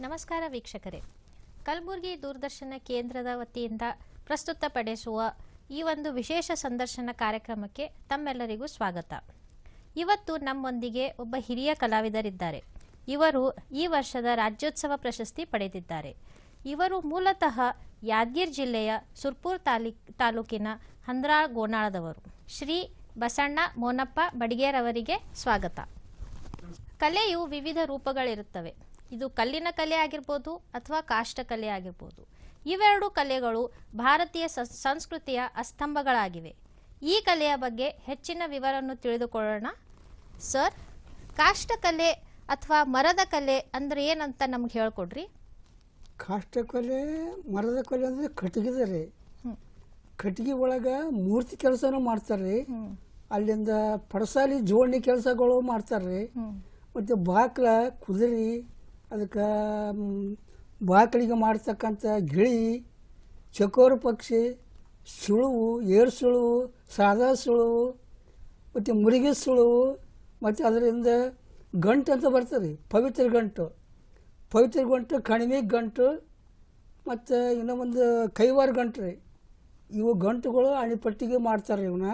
ನಮಸ್ಕಾರ ವೀಕ್ಷಕರೇ. ಕಲಬುರಗಿ ದೂರದರ್ಶನ ಕೇಂದ್ರದ ವತಿಯಿಂದ ಪ್ರಸ್ತುತಪಡಿಸುವ ಈ ಒಂದು ವಿಶೇಷ ಸಂದರ್ಶನ ಕಾರ್ಯಕ್ರಮಕ್ಕೆ ತಮ್ಮೆಲ್ಲರಿಗೂ ಸ್ವಾಗತ. ಇವತ್ತು ನಮ್ಮೊಂದಿಗೆ ಒಬ್ಬ ಹಿರಿಯ ಕಲಾವಿದರಿದ್ದಾರೆ. ಇವರು ಈ ವರ್ಷದ ರಾಜ್ಯೋತ್ಸವ ಪ್ರಶಸ್ತಿ ಪಡೆದಿದ್ದಾರೆ. ಇವರು ಮೂಲತಃ ಯಾದಗಿರ್ ಜಿಲ್ಲೆಯ ಸುರ್ಪುರ್ ತಾಲಿ ತಾಲೂಕಿನ ಹಂದ್ರಾಳ್ ಗೋನಾಳದವರು ಶ್ರೀ ಬಸಣ್ಣ ಮೋನಪ್ಪ ಬಡಿಗೇರವರಿಗೆ ಸ್ವಾಗತ. ಕಲೆಯು ವಿವಿಧ ರೂಪಗಳಿರುತ್ತವೆ. ಇದು ಕಲ್ಲಿನ ಕಲೆ ಆಗಿರ್ಬೋದು ಅಥವಾ ಕಾಷ್ಟಕಲೆ ಆಗಿರ್ಬೋದು. ಇವೆರಡು ಕಲೆಗಳು ಭಾರತೀಯ ಸಂಸ್ಕೃತಿಯ ಅಸ್ತಂಭಗಳಾಗಿವೆ. ಈ ಕಲೆಯ ಬಗ್ಗೆ ಹೆಚ್ಚಿನ ವಿವರವನ್ನು ತಿಳಿದುಕೊಳ್ಳೋಣ. ಸರ್ ಕಾಷ್ಟಕಲೆ ಅಥವಾ ಮರದ ಕಲೆ ಅಂದ್ರೆ ಏನಂತ ನಮ್ಗೆ ಹೇಳ್ಕೊಡ್ರಿ? ಕಾಷ್ಟಕಲೆ ಮರದ ಕಲೆ ಅಂದರೆ ಕಟ್ಟಿಗೆ ರೀ. ಕಟ್ಟಿಗೆ ಒಳಗೆ ಮೂರ್ತಿ ಕೆಲಸನೂ ಮಾಡ್ತಾರೆ ರೀ. ಅಲ್ಲಿಂದ ಪಡಸಾಲಿ ಜೋಡಣೆ ಕೆಲಸಗಳು ಮಾಡ್ತಾರೆ ರೀ. ಮತ್ತು ಬಾಕ್ಲ ಕುದುರೆ ಅದಕ್ಕೆ ಬಾಕಲಿಗೆ ಮಾಡ್ತಕ್ಕಂಥ ಗಿಳಿ, ಚಕೋರ ಪಕ್ಷಿ, ಸುಳುವು, ಏರು ಸುಳುವು, ಸಾದಾ ಸುಳುವು, ಮತ್ತು ಮುರುಗಿ ಸುಳುವು, ಮತ್ತು ಅದರಿಂದ ಗಂಟು ಅಂತ ಬರ್ತದೆ, ಪವಿತ್ರ ಗಂಟು. ಪವಿತ್ರ ಗಂಟು ಕಣಿಮೆ ಗಂಟು, ಮತ್ತು ಇನ್ನೂ ಒಂದು ಕೈವಾರ ಗಂಟು ರೀ. ಇವು ಗಂಟುಗಳು ಅಣಿಪಟ್ಟಿಗೆ ಮಾಡ್ತಾರೆ ಇವನ್ನ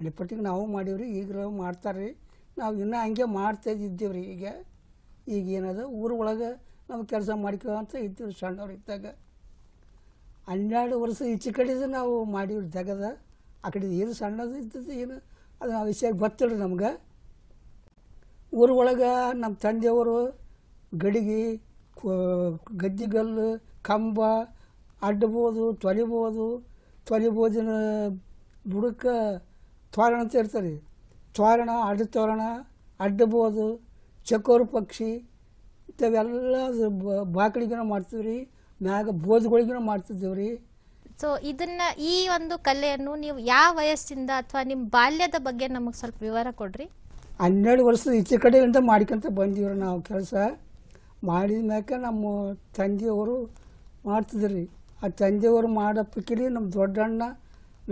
ಅಣಿಪಟ್ಟಿಗೆ ನಾವು ಮಾಡೀವ್ರಿ ಈಗ ಮಾಡ್ತಾರೆ ರೀ ನಾವು ಇನ್ನೂ ಹಂಗೆ ಮಾಡ್ತಾ ಇದ್ದೀವಿ ರೀ ಈಗ. ಈಗ ಏನದ ಊರ ಒಳಗೆ ನಾವು ಕೆಲಸ ಮಾಡ್ಕೊಂತ ಇದ್ದೀವಿ ಸಣ್ಣವ್ರು ಇದ್ದಾಗ. ಹನ್ನೆರಡು ವರ್ಷ ಈಚೆ ಕಡೆದು ನಾವು ಮಾಡೀವಿ ತೆಗದ ಆ ಕಡೆ ಏನು ಸಣ್ಣದು ಇದ್ದದ್ದು ಏನು? ಅದು ಆ ವಿಷಯ ಗೊತ್ತಿಲ್ಲ ನಮ್ಗೆ. ಊರ ಒಳಗೆ ನಮ್ಮ ತಂದೆಯವರು ಗಡಿಗೆ ಗದ್ದಿಗಲ್ಲು, ಕಂಬ, ಅಡ್ಡಬೋದು, ತೊಲಿಬೋದು. ತೊಲಿಬೋದಿನ ಬುಡಕ್ಕೆ ತೋರಣ ಅಂತ ಇರ್ತಾರೆ. ತೋರಣ ಅಡ್ಡ ತೋರಣ ಅಡ್ಡಬೋದು. ಚಕೋರು ಪಕ್ಷಿ ಇಂಥವೆಲ್ಲ ಬಾಕಳಿಗೂ ಮಾಡ್ತೀವಿ ರೀ ಮ್ಯಾಗ ಬೋಜ್ಗಳಿಗೂ ಮಾಡ್ತಿದ್ದೇವೆ ರೀ. ಸೊ ಇದನ್ನ ಈ ಒಂದು ಕಲೆಯನ್ನು ನೀವು ಯಾವ ವಯಸ್ಸಿಂದ ಅಥವಾ ನಿಮ್ಮ ಬಾಲ್ಯದ ಬಗ್ಗೆ ನಮಗೆ ಸ್ವಲ್ಪ ವಿವರ ಕೊಡ್ರಿ. ಹನ್ನೆರಡು ವರ್ಷದ ಈಚೆ ಕಡೆಯಿಂದ ಮಾಡ್ಕೊಂತ ಬಂದೀವ್ರಿ ನಾವು ಕೆಲಸ. ಮಾಡಿದ ಮ್ಯಾಕೆ ನಮ್ಮ ತಂದೆಯವರು ಮಾಡ್ತಿದ್ರಿ ಆ ತಂದೆಯವರು ಮಾಡೋ ಪಿಕಿಲಿ ನಮ್ಮ ದೊಡ್ಡಣ್ಣ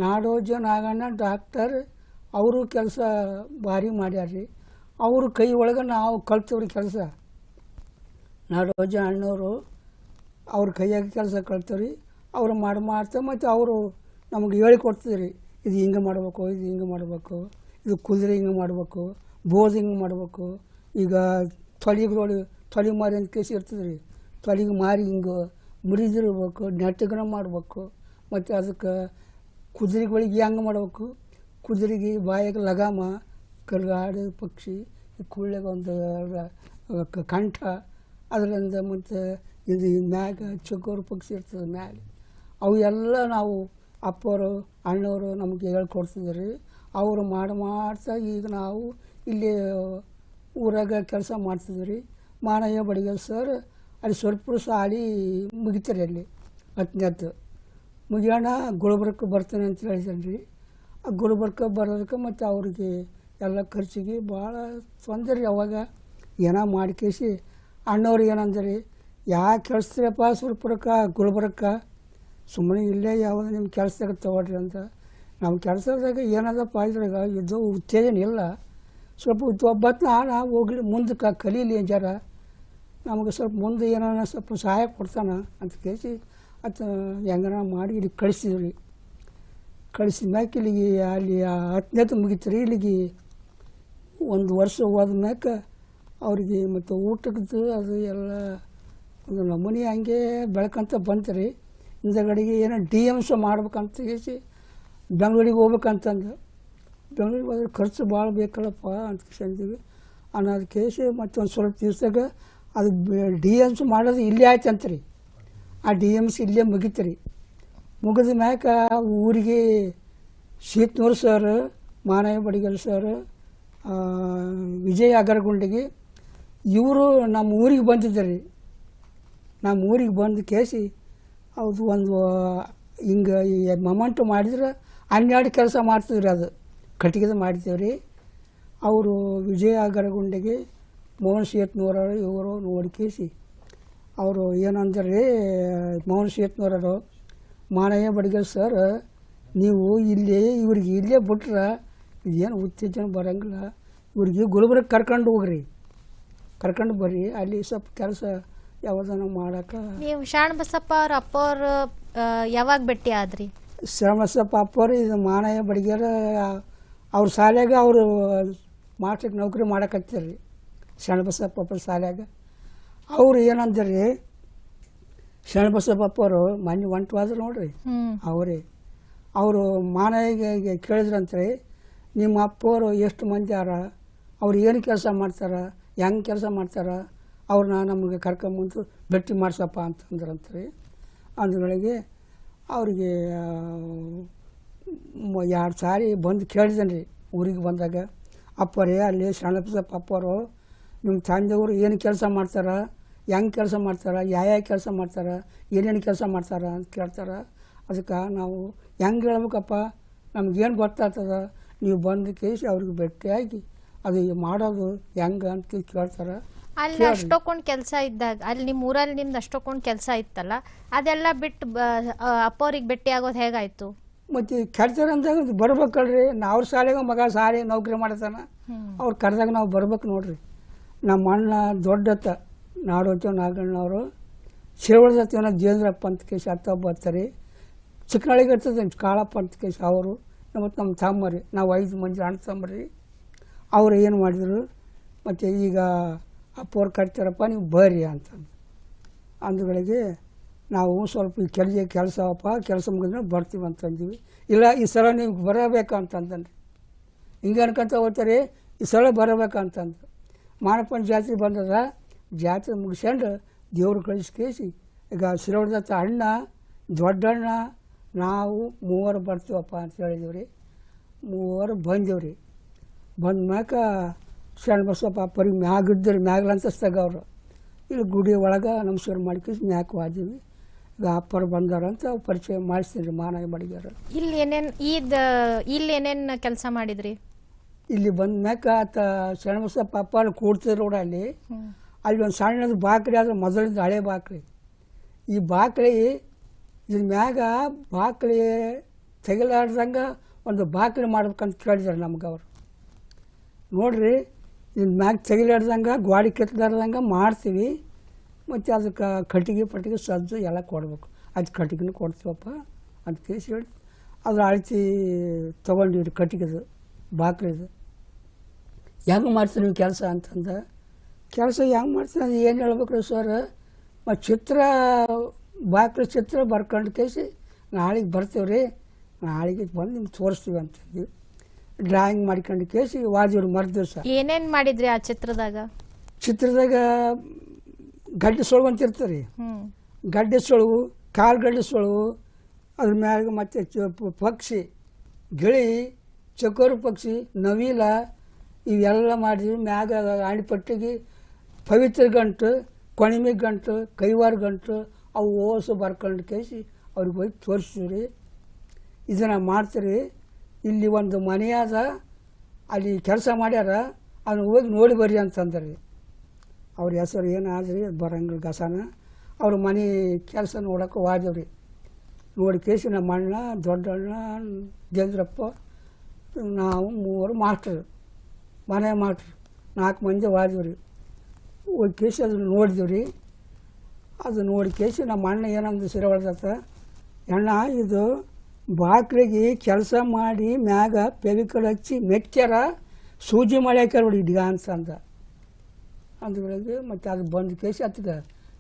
ನಾಡೋಜ ನಾಗಣ್ಣ ಡಾಕ್ಟರ್ ಅವರು ಕೆಲಸ ಭಾರಿ ಮಾಡ್ಯಾರ ರೀ. ಅವ್ರ ಕೈ ಒಳಗೆ ನಾವು ಕಲ್ತೀವ್ರಿ ಕೆಲಸ. ನಾಡೋಜ ಅಣ್ಣವರು ಅವ್ರ ಕೈಯಾಗಿ ಕೆಲಸ ಕಲ್ತೀವ್ರಿ. ಅವ್ರು ಮಾಡಿ ಮಾಡ್ತಾ ಮತ್ತು ಅವರು ನಮಗೆ ಹೇಳಿಕೊಡ್ತಿದ್ರಿ ಇದು ಹಿಂಗೆ ಮಾಡಬೇಕು, ಇದು ಹಿಂಗೆ ಮಾಡಬೇಕು, ಇದು ಕುದುರೆ ಹಿಂಗೆ ಮಾಡಬೇಕು ಬೋದ್ ಹಿಂಗೆ ಮಾಡಬೇಕು. ಈಗ ತೊಲಿಗಳು ತೊಲಿ ಮಾರಿ ಅಂತ ಕೇಸಿ ಇರ್ತದೆ ರೀ ತೊಲಿಗೆ ಮಾರಿ ಹಿಂಗೆ ಮುರಿದಿರ್ಬೇಕು ನೆಟ್ಟಗನ ಮಾಡಬೇಕು. ಮತ್ತು ಅದಕ್ಕೆ ಕುದುರೆಗಳಿಗೆ ಹೆಂಗೆ ಮಾಡಬೇಕು? ಕುದುರೆಗೆ ಬಾಯಾಗ ಲಗಾಮ ಕಲ್ಗಾಡು ಪಕ್ಷಿ, ಈ ಒಂದು ಕ- ಕಂಠ, ಅದರಿಂದ ಮತ್ತು ಇದು ಮ್ಯಾಗ ಚಕೋರು ಪಕ್ಷಿ ಇರ್ತದೆ ಮ್ಯಾಗ. ಅವು ಎಲ್ಲ ನಾವು ಅಪ್ಪವರು ಅಣ್ಣವರು ನಮಗೆ ಹೇಳ್ಕೊಡ್ತಿದ್ರು. ಅವರು ಮಾಡಿ ಮಾಡ್ತಾ ಈಗ ನಾವು ಇಲ್ಲಿ ಊರಾಗ ಕೆಲಸ ಮಾಡ್ತಿದ್ವಿ ಮಾನಯ್ಯ ಬಡಿಗಲ್ ಸರ್, ಅಲ್ಲಿ ಸ್ವಲ್ಪ ಸಾಲಿ ಮುಗಿತಾರೆ ಅಲ್ಲಿ ಹತ್ತನೇದ್ದು ಮುಗಿಯೋಣ, ಗುಲ್ಬರ್ಗಕ್ಕೆ ಬರ್ತಾನೆ ಅಂತ ಹೇಳಿದ್ರಿ ಆ ಗುಲ್ಬರ್ಗ ಬರೋದಕ್ಕೆ ಮತ್ತು ಅವ್ರಿಗೆ ಎಲ್ಲ ಖರ್ಚಿಗೆ ಭಾಳ ತೊಂದರೆ ಅವಾಗ. ಏನೋ ಮಾಡ್ಕೇಸಿ ಅಣ್ಣವ್ರು ಏನಂದ್ರಿ, ಯಾಕೆ ಕಳಿಸ್ತೀರಪ್ಪ ಸುರ್ಪುರಕ್ಕೆ, ಗುಲ್ಬರ್ಗಕ್ಕೆ? ಸುಮ್ಮನೆ ಇಲ್ಲೇ ಯಾವುದು ನಿಮ್ಮ ಕೆಲಸದಾಗ ತೊಗೊಳ್ರಿ ಅಂತ. ನಮ್ಮ ಕೆಲಸದಾಗ ಏನದಪ್ಪ ಇದ್ರಾಗ, ಇದು ಉತ್ತೇಜನ ಇಲ್ಲ. ಸ್ವಲ್ಪ ಒಬ್ಬತ್ನ ನಾನು ಹೋಗ್ಲಿ, ಮುಂದಕ್ಕೆ ಕಲೀಲಿ ಜರ ನಮಗೆ ಸ್ವಲ್ಪ ಮುಂದೆ ಏನಾರ ಸ್ವಲ್ಪ ಸಹಾಯ ಕೊಡ್ತಾನ ಅಂತ ಕೇಳಿಸಿ, ಆತ ಹೆಂಗನ ಮಾಡಿ ಇಲ್ಲಿಗೆ ಕಳಿಸಿದ್ರಿ ಕಳಿಸಿದ ಮ್ಯಾಕೆ ಇಲ್ಲಿಗೆ, ಅಲ್ಲಿ ಹತ್ತನೇದು ರೀ ಇಲ್ಲಿಗೆ. ಒಂದು ವರ್ಷ ಹೋದ ಮ್ಯಾಕ ಅವರಿಗೆ ಮತ್ತು ಊಟಕ್ಕದ್ದು ಅದು ಎಲ್ಲ ಒಂದು ನಮೂನಿ ಹಂಗೆ ಬೆಳ್ಕೊಂತ ಬಂತು ರೀ. ಹಿಂದಗಡೆಗೆ ಏನೋ ಡಿ ಎಮ್ಸ್ ಮಾಡ್ಬೇಕಂತ ಹೇಳಿ ಬೆಂಗಳೂರಿಗೆ ಹೋಗ್ಬೇಕಂತಂದು. ಬೆಂಗಳೂರಿಗೆ ಹೋದ್ರೆ ಖರ್ಚು ಭಾಳ ಬೇಕಲ್ಲಪ್ಪ ಅಂತ ಕೇಸಿದ್ವಿ ಅನ್ನೋದು ಕೇಸಿ ಮತ್ತೊಂದು ಸ್ವಲ್ಪ ದಿವ್ಸದಾಗ ಅದು ಡಿ ಎಮ್ಸ್ ಮಾಡೋದು ಇಲ್ಲೇ ಆಯ್ತಂತ ರೀ. ಆ ಡಿ ಎಮ್ಸ್ ಇಲ್ಲೇ ಮುಗೀತು ರೀ. ಮುಗಿದ ಮ್ಯಾಕ ಊರಿಗೆ ಶೀತ್ನೂರು ಸರ್ ಮಾನವ ಬಡಿಗಲ್ ಸರ್ ವಿಜಯ್ ಅಗರಗುಂಡಿಗೆ. ಇವರು ನಮ್ಮ ಊರಿಗೆ ಬಂದಿದ್ದಾರೆ. ನಮ್ಮ ಊರಿಗೆ ಬಂದು ಕೇಸಿ ಅದು ಒಂದು ಹಿಂಗೆ ಈ ಮೊಮೆಂಟು ಮಾಡಿದ್ರೆ ಹನ್ನೆರಡು ಕೆಲಸ ಮಾಡ್ತಿದ್ರಿ ಅದು. ಕಟ್ಟಿಗೆದು ಮಾಡ್ತೀವಿ ರೀ ಅವರು ವಿಜಯ ಅಗರಗುಂಡಿಗೆ, ಮೋಹನ್ ಶೇತ್ನೂರವರು ಇವರು ನೋಡಿ ಕೇಸಿ. ಅವರು ಏನಂದ್ರೆ ರೀ ಮೋಹನ್ ಶೇತ್ನೂರವರು ಮಾನಯ್ಯ ಬಡಗಲ್ ಸರ್, ನೀವು ಇಲ್ಲಿ, ಇವ್ರಿಗೆ ಇಲ್ಲೇ ಬಿಟ್ರೆ ಇದೇನು ಉತ್ತೇಜನ ಬರೋಂಗಿಲ್ಲ. ಇವ್ರಿಗೆ ಗುಲ್ಬರ್ಗ ಕರ್ಕೊಂಡು ಹೋಗ್ರಿ. ಕರ್ಕೊಂಡು ಬರ್ರಿ ಅಲ್ಲಿ ಸ್ವಲ್ಪ ಕೆಲಸ ಯಾವುದನ್ನ ಮಾಡಕ್ಕೆ ನೀವು ಶಾಣಬಸಪ್ಪ ಅವ್ರ ಅಪ್ಪ ಅವ್ರ ಯಾವಾಗ ಭೇಟಿ ಆದ್ರಿ? ಶ್ರಮಸಪ್ಪ ಅಪ್ಪವ್ರು ಇದು ಮಾನಯ್ಯ ಬಡಿಗೆರ ಅವ್ರ ಶಾಲ್ಯಾಗ ಅವರು ಮಾಸ್ಟ್ರಿಗೆ ನೌಕರಿ ಮಾಡಕತ್ತೀರಿ. ಶರಣಬಸಪ್ಪ ಅಪ್ಪರ ಶಾಲ್ಯಾಗ ಅವ್ರು ಏನಂದ್ರಿ ಶರಣಬಸಪ್ಪ ಮನೆ ಮೊನ್ನೆ ಆದ್ರೆ ನೋಡ್ರಿ. ಅವ್ರಿ ಅವರೇ ಅವರು ಮಾನಯ್ಯಗೆ ಕೇಳಿದ್ರಂತ್ರಿ ನಿಮ್ಮ ಅಪ್ಪವರು ಎಷ್ಟು ಮಂದಿ ಯಾರ ಅವ್ರು ಏನು ಕೆಲಸ ಮಾಡ್ತಾರೆ? ಹೆಂಗೆ ಕೆಲಸ ಮಾಡ್ತಾರೆ? ಅವ್ರನ್ನ ನಮಗೆ ಕರ್ಕೊಂಬಂದು ಭೇಟಿ ಮಾಡಿಸಪ್ಪ ಅಂತಂದ್ರಂತ ರೀ ಅಂದ್ಗಳಿಗೆ ಅವ್ರಿಗೆ ಎರಡು ಸಾರಿ ಬಂದು ಕೇಳಿದ್ದೇನೆ ರೀ ಊರಿಗೆ ಬಂದಾಗ. ಅಪ್ಪರೇ, ಅಲ್ಲಿ ಶರಣಪ್ಪ ಅಪ್ಪರು, ನಿಮ್ಮ ತಂದೆಯವರು ಏನು ಕೆಲಸ ಮಾಡ್ತಾರೆ? ಹೆಂಗೆ ಕೆಲಸ ಮಾಡ್ತಾರ? ಯಾವ ಕೆಲಸ ಮಾಡ್ತಾರೆ? ಏನೇನು ಕೆಲಸ ಮಾಡ್ತಾರೆ ಅಂತ ಕೇಳ್ತಾರೆ. ಅದಕ್ಕೆ ನಾವು ಹೆಂಗೆ ಹೇಳ್ಬೇಕಪ್ಪ? ನಮ್ಗೇನು ಗೊತ್ತಾಗ್ತದ? ನೀವು ಬಂದು ಕೇಳಿಸಿ ಅವ್ರಿಗೆ ಭೇಟಿಯಾಗಿ ಅದು ಮಾಡೋದು ಹೆಂಗೆ ಅಂತ ಕೇಳ್ತಾರೆ. ಅಲ್ಲಿ ಅಷ್ಟೊಕ್ಕೊಂಡ್ ಕೆಲಸ ಇದ್ದಾಗ ಅಲ್ಲಿ ನಿಮ್ಮ ಊರಲ್ಲಿ ನಿಮ್ದು ಅಷ್ಟೊಕ್ಕೊಂಡ್ ಕೆಲಸ ಇತ್ತಲ್ಲ ಅದೆಲ್ಲ ಬಿಟ್ಟು ಅಪ್ಪವ್ರಿಗೆ ಭೇಟಿ ಆಗೋದು ಹೇಗಾಯ್ತು? ಮತ್ತು ಕೆಡ್ತಾರೆ ಅಂದಾಗ ಬರ್ಬೇಕಲ್ರಿ ನಾವು ಶಾಲೆಗೆ ಮಗ ಸಾರಿ ನೌಕರಿ ಮಾಡ್ತಾನೆ ಅವ್ರು ಕರೆದಾಗ ನಾವು ಬರ್ಬೇಕು ನೋಡ್ರಿ. ನಮ್ಮ ಅಣ್ಣ ದೊಡ್ಡತ್ತ ನಾಡೋಚ ನಾಗಣ್ಣವರು ಸತ್ಯನ ಜೇಂದ್ರಪ್ಪ ಅಂತ ಕೇಸಿ ಅತ್ತ ಬರ್ತಾರೆ ಚಿಕ್ಕನಳಿಗೆ ಇರ್ತದೆ ಕಾಳಪ್ಪ ಅಂತ ಕೇಸಿ ಅವರು ಮತ್ತು ನಮ್ಮ ಸಾಮರಿ ನಾವು ಐದು ಮಂದಿ ಅಣ್ಣ ತಮ್ಮರಿ ಅವ್ರು ಏನು ಮಾಡಿದರು, ಮತ್ತು ಈಗ ಅಪ್ಪವ್ರು ಕಟ್ತಾರಪ್ಪ, ನೀವು ಬರ್ರಿ ಅಂತಂದು ಅಂದುಗಳಿಗೆ ನಾವು ಸ್ವಲ್ಪ ಈ ಕೆಲಸ ಕೆಲಸವಪ್ಪ ಕೆಲಸ ಮುಗಿದ್ರೆ ಬರ್ತೀವಿ ಅಂತಂದೀವಿ ಇಲ್ಲ, ಈ ಸಲ ನೀವು ಬರಬೇಕು ಅಂತಂದನ್ರಿ ಹಿಂಗೆ ಅನ್ಕೊಂತ ಹೋಗ್ತಾರೆ, ಈ ಸಲ ಬರಬೇಕಂತಂದು ಮಾನಪ್ಪನ ಜಾತ್ರೆ ಬಂದದ, ಜಾತ್ರೆ ಮುಗಿಸ್ಕೊಂಡು ದೇವ್ರು ಕಳಿಸ್ಕೇಸಿ, ಈಗ ಶಿರೋಡದತ್ತ ಅಣ್ಣ, ದೊಡ್ಡಣ್ಣ ನಾವು ಮೂವರು ಬರ್ತೀವಪ್ಪ ಅಂತ ಹೇಳಿದೀವಿ ರೀ. ಮೂವರು ಬಂದೀವಿ ರೀ. ಬಂದ ಮ್ಯಾಕ ಶರಣ ಬಸವಪ್ಪ ಪರಿ ಮ್ಯಾಗ ಇದ್ದರು ಮ್ಯಾಗ್ಲಂತಸ್ತಾಗ ಅವರು. ಇಲ್ಲಿ ಗುಡಿ ಒಳಗೆ ನಮಸ್ಕಾರ ಮಾಡ್ಕೊಂಡು ಮ್ಯಾಕ್ ವಾದೀವಿ. ಈಗ ಅಪ್ಪರು ಬಂದಾರ ಅಂತ ಪರಿಚಯ ಮಾಡಿಸ್ತೀನಿ ರೀ ಮಾನವ ಬಡಿಗಾರ ಇಲ್ಲಿ ಏನೇನು ಈದ ಇಲ್ಲಿ ಏನೇನು ಕೆಲಸ ಮಾಡಿದ್ರಿ? ಇಲ್ಲಿ ಬಂದ ಮ್ಯಾಕ ಆತ ಶರಣಬಸಪ್ಪ ಅಪ್ಪ ಕೂಡ್ತಿದ್ರು ಕೂಡ ಅಲ್ಲಿ. ಅಲ್ಲಿ ಒಂದು ಸಣ್ಣದು ಬಾಕ್ರಿ ಆದ್ರೆ ಮೊದಲಿಂದ ಹಳೆ ಬಾಕ್ರಿ. ಈ ಬಾಕ್ರಿ ಇದ್ರ ಮ್ಯಾಗ ಬಾಕಲಿ ತೆಗಿಲಾರ್ದಂಗೆ ಒಂದು ಬಾಕಲಿ ಮಾಡ್ಬೇಕಂತ ಕೇಳಿದಾರೆ ನಮ್ಗೆ ಅವರು ನೋಡ್ರಿ, ಇದ್ರ ಮ್ಯಾಗ ತೆಗಿಲಾಡ್ದಂಗೆ ಗೋಡಿ ಕೆತ್ತಲಾರ್ದಂಗೆ ಮಾಡ್ತೀವಿ. ಮತ್ತು ಅದಕ್ಕೆ ಕಟ್ಟಿಗೆ ಪಟ್ಟಿಗೆ ಸಜ್ಜು ಎಲ್ಲ ಕೊಡ್ಬೇಕು. ಅದು ಕಟ್ಟಿಗೆನೂ ಕೊಡ್ತೀವಪ್ಪ ಅಂತ ಕೇಸಿ ಹೇಳಿ, ಅದ್ರ ಅಳತಿ ತೊಗೊಂಡಿವ್ರಿ ಕಟ್ಟಿಗೆದು, ಬಾಕ್ಲಿದು. ಹೆಂಗೆ ಮಾಡ್ತೀರಿ ನೀವು ಕೆಲಸ ಅಂತಂದ, ಕೆಲಸ ಹೆಂಗೆ ಮಾಡ್ತೀನಿ ಅದು ಏನು ಹೇಳ್ಬೇಕ್ರಿ ಸರ್? ಮತ್ತು ಚಿತ್ರ ಬಾಕ್ರಿ ಚಿತ್ರ ಬರ್ಕೊಂಡು ಕೇಸಿ ನಾಳೆಗೆ ಬರ್ತೀವಿ ರೀ ನಾಳೆಗೆ ಬಂದು ನಿಮ್ಗೆ ತೋರಿಸ್ತೀವಿ ಅಂತಿದ್ವಿ. ಡ್ರಾಯಿಂಗ್ ಮಾಡ್ಕೊಂಡು ಕೇಸಿ ವಾದಿವ್ರು ಮರು ದಿವಸ. ಏನೇನ್ ಮಾಡಿದ್ರಿ ಆ ಚಿತ್ರದಾಗ? ಚಿತ್ರದಾಗ ಗಡ್ಡೆ ಸೊಳಗು ಅಂತ ಇರ್ತಾರೆ ಗಡ್ಡೆ ಸೊಳಗು ಕಾಲು ಗಡ್ಡೆ ಸೊಳಗು ಅದ್ರ ಮ್ಯಾಗ ಮತ್ತು ಪಕ್ಷಿ ಗಿಳಿ ಚಕೋರು ಪಕ್ಷಿ ನವಿಲ ಇವೆಲ್ಲ ಮಾಡಿದ್ವಿ. ಮ್ಯಾಗ ಆಣಿಪಟ್ಟಿಗೆ ಪವಿತ್ರ ಗಂಟು ಕೊಣಿಮೆ ಗಂಟು ಕೈವಾರ ಗಂಟು ಅವು ಓಸು ಬರ್ಕೊಂಡು ಕೇಸಿ, ಅವ್ರಿಗೆ ಹೋಗಿ ತೋರಿಸ್ತೀವಿ ರೀ ಇದನ್ನು ಮಾಡ್ತೀರಿ. ಇಲ್ಲಿ ಒಂದು ಮನೆ ಅದ ಅಲ್ಲಿ ಕೆಲಸ ಮಾಡ್ಯಾರ ಅದನ್ನು ಹೋಗಿ ನೋಡಿ ಬರ್ರಿ ಅಂತಂದ್ರಿ. ಅವ್ರ ಹೆಸರು ಏನಾದ್ರಿ ಬರಂಗಿಲ್ಲ ಗಸನ. ಅವ್ರ ಮನೆ ಕೆಲಸ ನೋಡೋಕೆ ಹೋದವ್ರಿ. ನೋಡಿ ಕೇಸಿ ನಮ್ಮ ಅಣ್ಣ ದೊಡ್ಡಣ್ಣ, ಜೇಂದ್ರಪ್ಪ, ನಾವು ಮೂವರು ಮಾಸ್ಟ್ರು. ಮನೆ ಮಾಸ್ಟ್ರು. ನಾಲ್ಕು ಮಂದಿ ಹೋದವ್ರಿ. ಹೋಗಿ ಕೇಸಿ ಅದನ್ನು ನೋಡಿದ್ವಿ ರೀ. ಅದು ನೋಡಿ ಕೇಸಿ ನಮ್ಮ ಅಣ್ಣ ಏನಂದು ಸಿರೆ ಹೊಡೆದತ್ತ? ಅಣ್ಣ, ಇದು ಬಾಕ್ರಿಗೆ ಕೆಲಸ ಮಾಡಿ ಮ್ಯಾಗ ಪೆವಿಕಲ್ ಹಚ್ಚಿ ಮೆಚ್ಚರ ಸೂಜಿ ಹಾಕ್ಯಾರ ನೋಡಿ ಅಂತ ಅಂದ. ಅಂದ್ಗಳಿಗೆ ಮತ್ತು ಅದು ಬಂದು ಕೇಸಿ ಹತ್ತಿದ.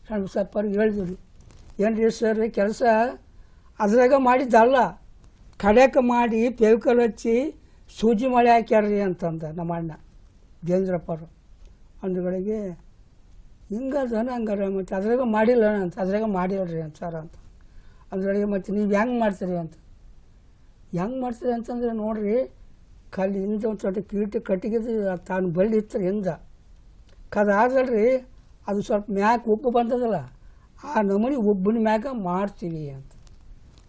ಸಣ್ಣ ಸಪ್ಪರಿಗೆ ಹೇಳಿದ್ವಿ ರೀ ಏನು ರೀ ಸರ್, ಕೆಲಸ ಅದ್ರಾಗ ಮಾಡಿದ್ದಲ್ಲ. ಕಡೆಕ ಮಾಡಿ ಪೆವಿಕಲ್ ಹಚ್ಚಿ ಸೂಜಿ ಮಳೆ ಹಾಕ್ಯಾರ್ರಿ ಅಂತಂದ ನಮ್ಮ ಅಣ್ಣ. ಜೇಂದ್ರಪ್ಪರು ಅಂದ್ಗಳಿಗೆ ಹಿಂಗದ ಹಂಗಾರ ಮತ್ತು ಅದ್ರಾಗ ಮಾಡಿಲ್ಲ ಅಂತ, ಅದ್ರಾಗ ಮಾಡಿಲ್ರಿ ಅಂತ ಸರ್ ಅಂತ. ಅದ್ರೊಳಗೆ ಮತ್ತು ನೀವು ಹೆಂಗೆ ಮಾಡ್ತೀರಿ ಅಂತ. ಹೆಂಗೆ ಮಾಡ್ತೀರಿ ಅಂತಂದ್ರೆ ನೋಡ್ರಿ, ಕಲ್ಲಿ ಹಿಂದೆ ಒಂದು ಸ್ವಲ್ಪ ಕೀಟ ಕಟ್ಟಿಗೆದು ತಾನು ಬಳ್ಳಿ ಇತ್ತು ಹಿಂದೆ. ಕದಾದಲ್ರಿ ಅದು ಸ್ವಲ್ಪ ಮ್ಯಾಕ್ ಉಪ್ಪು ಬಂದದಲ್ಲ, ಆ ನಮೂನಿ ಉಬ್ಬಿನ ಮ್ಯಾಗ ಮಾಡ್ತೀನಿ ಅಂತ.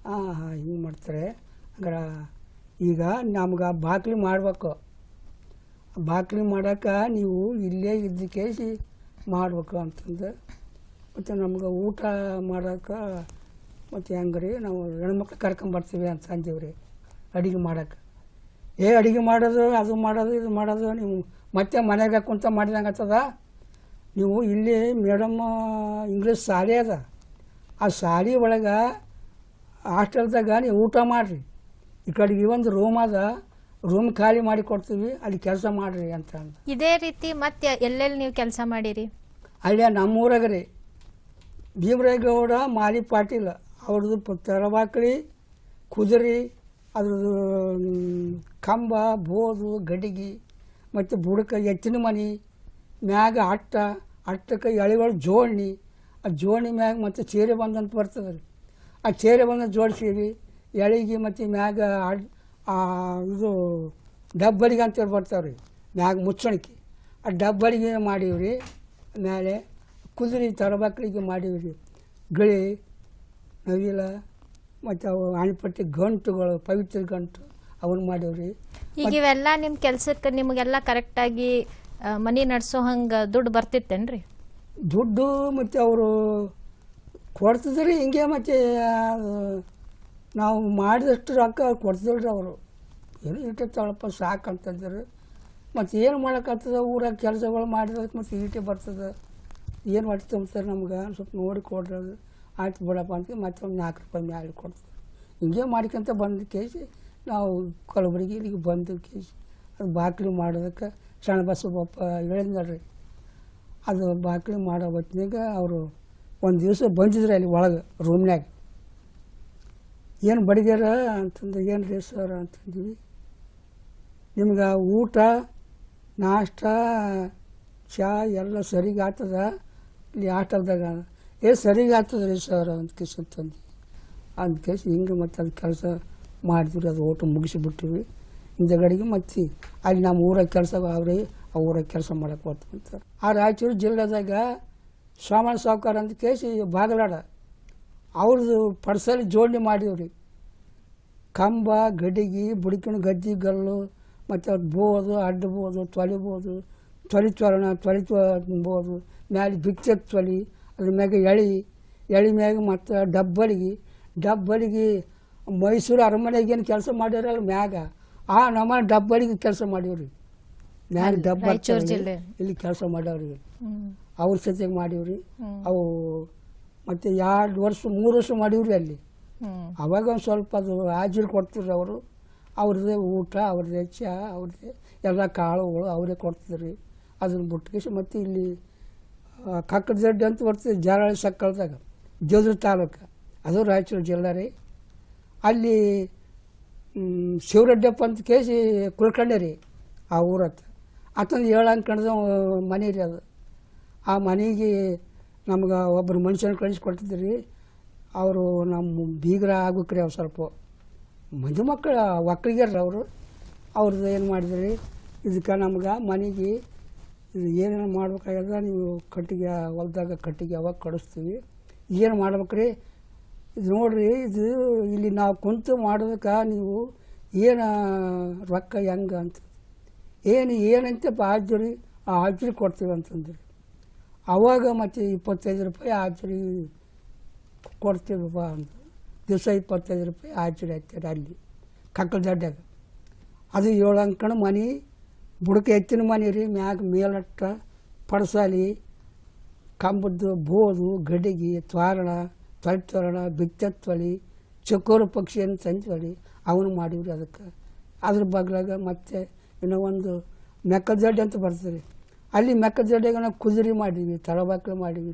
ಹಾಂ ಹಾಂ, ಹಿಂಗೆ ಮಾಡ್ತಾರೆ. ಹಂಗಾರ ಈಗ ನಮ್ಗೆ ಬಾಕ್ಲಿ ಮಾಡಬೇಕು. ಬಾಕ್ಲಿ ಮಾಡೋಕೆ ನೀವು ಇಲ್ಲೇ ಇದ್ದ ಕೇಸಿ ಮಾಡ್ಬೇಕು ಅಂತಂದು. ಮತ್ತು ನಮ್ಗೆ ಊಟ ಮಾಡೋಕೆ ಮತ್ತು ಹೆಂಗೆ ರೀ ನಾವು ಹೆಣ್ಮಕ್ಳು ಕರ್ಕೊಂಬರ್ತೀವಿ ಅಂತ ಅಂದೀವಿ ರೀ ಅಡುಗೆ ಮಾಡೋಕೆ. ಏ ಅಡುಗೆ ಮಾಡೋದು, ಅದು ಮಾಡೋದು, ಇದು ಮಾಡೋದು, ನೀವು ಮತ್ತೆ ಮನೆಗೆ ಕುಂತ ಮಾಡಿದಂಗೆ ಆಗ್ತದ ನೀವು ಇಲ್ಲಿ ಮೇಡಮ್ ಇಂಗ್ಲೀಷ್ ಶಾಲೆ ಅದ. ಆ ಶಾಲೆ ಒಳಗೆ ಹಾಸ್ಟೆಲ್ದಾಗ ನೀವು ಊಟ ಮಾಡಿರಿ. ಈ ಕಡೆಗೆ ಒಂದು ರೂಮ್ ಅದ. ರೂಮ್ ಖಾಲಿ ಮಾಡಿ ಕೊಡ್ತೀವಿ ಅಲ್ಲಿ ಕೆಲಸ ಮಾಡಿರಿ ಅಂತ ಅಂದ. ಇದೇ ರೀತಿ ಮತ್ತೆ ಎಲ್ಲೆಲ್ಲಿ ನೀವು ಕೆಲಸ ಮಾಡಿರಿ? ಅಲ್ಲೇ ನಮ್ಮೂರಾಗ ರೀ ಭೀಮರಾಯಗೌಡ ಮಾಲಿ ಪಾಟೀಲ್ ಅವ್ರದ್ದು ಪ- ತರಬಾಕಳಿ ಕುದುರೆ ಅದ್ರದ್ದು ಕಂಬ ಬೋದು ಗಡಿಗೆ ಮತ್ತು ಬುಡಕ ಎತ್ತಿನ ಮನೆ ಮ್ಯಾಗ ಅಟ್ಟ ಅಟ್ಟಕ್ಕೆ ಎಳೆಗಳು ಜೋಡಣಿ ಆ ಜೋಡಣಿ ಮ್ಯಾಗ ಮತ್ತು ಚೇರೆ ಬಂದಂತ ಬರ್ತದೆ ರೀ ಆ ಚೇರೆ ಬಂದಂತ ಜೋಡಿಸೀವಿ ಎಳಿಗೆ ಮತ್ತು ಮ್ಯಾಗ ಅಡ್ ಇದು ಡಬ್ಬಡಿಗೆ ಅಂತೇಳಿ ಬರ್ತಾವೆ ರೀ ಮ್ಯಾಗ ಮುಚ್ಚಣಿಕೆ. ಆ ಡಬ್ಬಡಿಗೆ ಮಾಡೀವಿ ರೀ ಮೇಲೆ ಕುದುರೆ ತರಬಕ್ಕಳಿಗೆ ಮಾಡೀವಿ ರೀ ಗಿಳಿ ನವಿಲ ಮತ್ತು ಅವು ಅಣಿಪಟ್ಟಿ ಗಂಟುಗಳು ಪವಿತ್ರ ಗಂಟು ಅವನ್ನ ಮಾಡೀವಿ ಈಗ ಇವೆಲ್ಲ ನಿಮ್ಮ ಕೆಲಸಕ್ಕೆ ನಿಮಗೆಲ್ಲ ಕರೆಕ್ಟಾಗಿ ಮನೆ ನಡೆಸೋ ಹಂಗೆ ದುಡ್ಡು ಬರ್ತಿತ್ತೇನ್ರಿ? ದುಡ್ಡು ಮತ್ತು ಅವರು ಕೊಡ್ತಿದ್ರಿ ಹಿಂಗೆ ಮತ್ತು ನಾವು ಮಾಡಿದಷ್ಟು ರೊಕ್ಕ ಕೊಡ್ತಿದ್ರು ಅವರು. ಏನು ಈಟೆ ಸಾಕು ಅಂತಂದ್ರೆ. ಮತ್ತು ಏನು ಮಾಡೋಕ್ಕಾಗ್ತದ ಊರಾಗ ಕೆಲಸಗಳು ಮಾಡಿದಕ್ಕೆ ಮತ್ತು ಈಟೆ ಬರ್ತದೆ. ಏನು ಹೊಟ್ಟೆ ತುಂಬ್ತಾರೆ ನಮ್ಗೆ? ಸ್ವಲ್ಪ ನೋಡಿ ಕೊಡ್ರಿ ಅದು. ಆಯ್ತು ಬಿಡಪ್ಪ ಅಂತ ಮತ್ತೊಂದು ನಾಲ್ಕು ರೂಪಾಯಿ ಮ್ಯಾಲೆ ಕೊಡ್ತಾರೆ ಹಿಂಗೆ ಮಾಡ್ಕೊಂತ ಬಂದ ಕೇಸಿ ನಾವು ಕಲಬುರಗಿ ಇಲ್ಲಿಗೆ ಬಂದು ಕೇಸಿ ಅದು ಬಾಕ್ಲಿ ಮಾಡೋದಕ್ಕೆ ಸಣ್ಣ ಬಸವಪ್ಪ ಹೇಳಿದ್ನಲ್ರಿ. ಅದು ಬಾಕ್ಲಿ ಮಾಡೋ ಹೊತ್ತಿನಾಗ ಅವರು ಒಂದು ದಿವಸ ಬಂದಿದ್ರು ಅಲ್ಲಿ ಒಳಗೆ ರೂಮ್ನ್ಯಾಗ ಏನು ಬಡಿಗ್ಯಾರ ಅಂತಂದು ಏನು ರೀ ಸರ್ ಅಂತಂದ್ವಿ. ನಿಮ್ಗೆ ಊಟ, ನಾಷ್ಟ, ಚಾ ಎಲ್ಲ ಸರಿಗೆ ಆಗ್ತದ? ಇಲ್ಲಿ ಹಾಸ್ಟೆಲ್ದಾಗ ಏ, ಸರಿಗೆ ಆಗ್ತದ ರೀ ಸರ್ ಅಂತ ಕೇಸ್ ಅಂತಂದು ಅಂದ ಕೇಸ್ ಹಿಂಗೆ ಮತ್ತು ಅದು ಕೆಲಸ ಮಾಡಿದ್ವಿ, ಅದು ಊಟ ಮುಗಿಸಿಬಿಟ್ಟಿವಿ ಹಿಂದಗಡೆಗೆ ಮತ್ತೆ ಅಲ್ಲಿ ನಮ್ಮ ಊರಾಗ ಕೆಲಸ ಅವ್ರಿ ಆ ಊರಾಗ ಕೆಲಸ ಮಾಡಕ್ಕೆ ಹೋಗ್ತೀವಿ ಆ ರಾಯಚೂರು ಜಿಲ್ಲೆದಾಗ ಸೋಮಣ್ಣ ಸಾಹುಕಾರ ಅಂತ ಕೇಸಿ ಬಾಗಲಾಡ. ಅವ್ರದ್ದು ಪರ್ಸಲ್ಲಿ ಜೋಡಣೆ ಮಾಡೀವ್ರಿ. ಕಂಬ ಗಡಿಗೆ ಬುಡಕಿನ ಗಜ್ಜಿ ಗಲ್ಲು ಮತ್ತು ಅದು ಬೋದು ಅಡ್ಡಬೋದು ತೊಲಿಬೋದು ತೊಲಿ ತೊರಣ ತೊಲಿ ಬೋದು ಮ್ಯಾಲೆ ಬಿಚ್ಚದ ತೊಲಿ ಅದ್ರ ಮ್ಯಾಗ ಎಳಿ ಎಳಿ ಮ್ಯಾಗ ಮತ್ತು ಡಬ್ಬಲಿಗೆ ಡಬ್ಬಲಿಗೆ ಮೈಸೂರು ಅರಮನೆಗೆ ಏನು ಕೆಲಸ ಮಾಡ್ಯಾರಲ್ಲ ಮ್ಯಾಗ ಆ ನಮ್ಮ ಡಬ್ಬಲಿಗೆ ಕೆಲಸ ಮಾಡೀವ್ರಿ. ಮ್ಯಾಗ ಡಬ್ಬ ಇಲ್ಲಿ ಕೆಲಸ ಮಾಡ್ಯಾವ್ರಿ. ಅವ್ರ ಸತಿಗೆ ಮಾಡೀವ್ರಿ. ಅವು ಮತ್ತು ಎರಡು ವರ್ಷ, ಮೂರು ವರ್ಷ ಮಾಡಿವ್ರಿ ಅಲ್ಲಿ. ಅವಾಗ ಒಂದು ಸ್ವಲ್ಪ ಅದು ಹಾಜರು ಕೊಡ್ತಿದ್ರು ಅವರು. ಅವ್ರದ್ದೇ ಊಟ, ಅವ್ರದ್ದೇ ಚಹಾ ಅವ್ರದ್ದೇ ಎಲ್ಲ ಕಾಳುಗಳು ಅವರೇ ಕೊಡ್ತಿದ್ರಿ. ಅದನ್ನು ಬಿಟ್ಟು ಮತ್ತು ಇಲ್ಲಿ ಕಕ್ಕಡ ದಡ್ಡಿ ಅಂತ ಬರ್ತದೆ ಜಾರಳಿ ಸಕ್ಕಳದಾಗ ಜೋದ್ರ ತಾಲೂಕು. ಅದು ರಾಯಚೂರು ಜಿಲ್ಲೆ ರೀ. ಅಲ್ಲಿ ಶಿವರೆಡ್ಡಪ್ಪ ಅಂತ ಕೇಸಿ ಕುಳ್ಕಂಡೆ ರೀ, ಆ ಊರತ್ತ ಆತಂದು ಏಳು ಅನ್ಕಂಡ್ದ ಮನೆ ರೀ ಅದು. ಆ ಮನೆಗೆ ನಮ್ಗೆ ಒಬ್ಬರು ಮನುಷ್ಯನ ಕಳಿಸ್ಕೊಡ್ತಿದ್ರಿ ಅವರು ನಮ್ಮ ಬೀಗರ ಆಗ್ಬೇಕ್ರಿ ಅವ್ರು ಸ್ವಲ್ಪ ಮಂದಿ ಮಕ್ಕಳು ಒಕ್ಕಳಿಗ್ಯಾರ ಅವರು. ಅವ್ರದ್ದು ಏನು ಮಾಡಿದ್ರಿ, ಇದಕ್ಕೆ ನಮ್ಗೆ ಮನೆಗೆ ಇದು ಏನೇನು ಮಾಡ್ಬೇಕಾಗ್ಯದ, ನೀವು ಕಟ್ಟಿಗೆ, ಹೊಲ್ದಾಗ ಕಟ್ಟಿಗೆ ಅವಾಗ ಕಡಿಸ್ತೀವಿ, ಏನು ಮಾಡ್ಬೇಕ್ರಿ? ಇದು ನೋಡಿರಿ, ಇದು ಇಲ್ಲಿ ನಾವು ಕುಂತು ಮಾಡೋದಕ್ಕೆ ನೀವು ಏನು ರೊಕ್ಕ ಹೆಂಗೆ ಅಂತ. ಏನು, ಏನಂತ ಹಾಜರಿ ಆ ಹಾಜರಿ ಕೊಡ್ತೀವಿ ಅಂತಂದ್ರಿ. ಅವಾಗ ಮತ್ತು ಇಪ್ಪತ್ತೈದು ರೂಪಾಯಿ ಆಚರಿ ಕೊಡ್ತೀವಪ್ಪ ಅಂತ. ದಿವಸ ಇಪ್ಪತ್ತೈದು ರೂಪಾಯಿ ಆಚರಿ ಹಾಕ್ತಾರೆ ಅಲ್ಲಿ, ಕಕ್ಕಳ ಅದು ಏಳು ಅಂಕಣ ಮನೆ ಬುಡಕ ಎತ್ತಿನ ಮನೆ ರೀ, ಮ್ಯಾಗ ಮೇಲಟ್ಟ ಪಡಸಾಲಿ, ಕಂಬದ್ದು, ಬೋದು, ಗಡಿಗೆ ತ್ವಾರಣ ತೊಳಿ ತೋರಣ ಬಿತ್ತತ್ವಳಿ, ಚಕೋರ ಪಕ್ಷಿ ಅಂತ ತಂದ್ವಳಿ, ಅವನು ಮಾಡಿವ್ರಿ ಅದಕ್ಕೆ. ಅದ್ರ ಬಗ್ಲಾಗ ಮತ್ತೆ ಇನ್ನೂ ಒಂದು ಮೆಕ್ಕದಡ್ಡಿ ಅಂತ ಬರ್ತದೆ ಅಲ್ಲಿ ಮೆಕ್ಕದಡ್ಡಿಗೆ ನಾವು ಕುದುರೆ ಮಾಡೀವಿ ತಳಬಾಕ್ಲು ಮಾಡೀವಿ